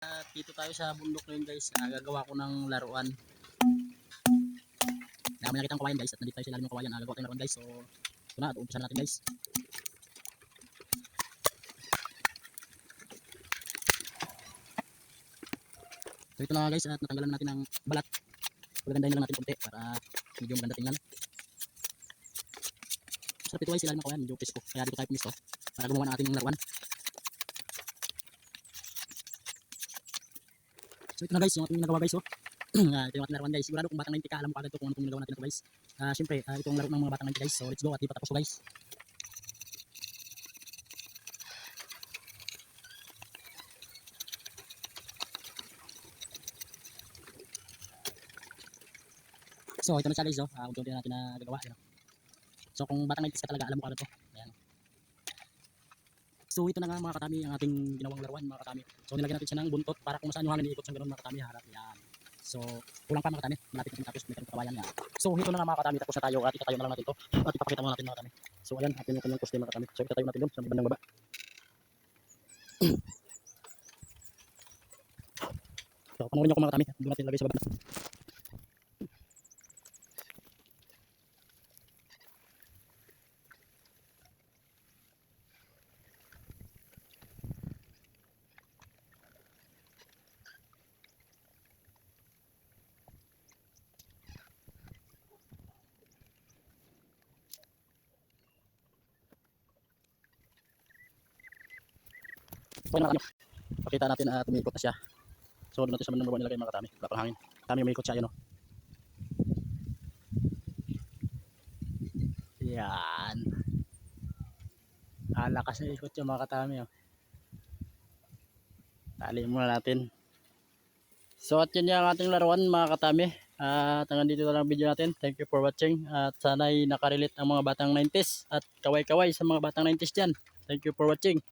At dito tayo sa bundok ngayon guys. Ah, gagawa ko ng laruan. Dami nakita ang kawayan guys. At nandito tayo sa ilalim ng kawayan. Ah, gagawa tayo ng laruan guys. So, ito na. Umpisa na natin guys. So, ito na guys. At natanggalan natin ng balat. Pagandahin na lang natin konti para medyo maganda tingnan. Sarap ito guys. Ilalim ng kawayan. Medyo peaceful. Kaya dito tayo pumisto. Para gumawa ng ating laruan. So ito na guys, yung ating nagawa guys oh. Ah, ito yung ating laruan guys. Sigurado kung batang 90 ka, alam mo kagad ito kung ano itong ginagawa natin ito guys. Ah, Siyempre, ah, itong laro ng mga batang 90 guys. So let's go at di pa tapos to, guys. So ito na siya guys oh. Ah, unti-unti na natin na gagawa. Oh. So kung batang 90 ka talaga, alam mo kagad to. Ayan. So ito na nga mga katami ang ating ginawang laruan mga katami. So nilagyan natin siya ng buntot para kung saan yung hangin iikot siyang ganun mga katami harap. Yan. So kulang pa mga katami. Malapit na tapos may kawayan nga. So ito na nga mga katami tapos na tayo at itatayo na lang natin to. At ipapakita muna natin mga katami. So ayan atin yung kanyang costume mga katami. So itatayo natin doon sa bandang baba. so panoorin niyo ko mga katami. Doon natin lagay sa baba. Mga katami. Pakita natin na tumiikot na siya. So doon natin sa bandang baba nilagay mga katami. Wala pang hangin. Katami umiikot siya yun oh. Yan. Alakas na ikot yung mga katami oh. Tali muna natin. So at yun yung ating laruan mga katami. At hanggang dito na lang ang video natin. Thank you for watching. At sana'y nakarelate ang mga batang 90s. At kaway-kaway sa mga batang 90s dyan. Thank you for watching.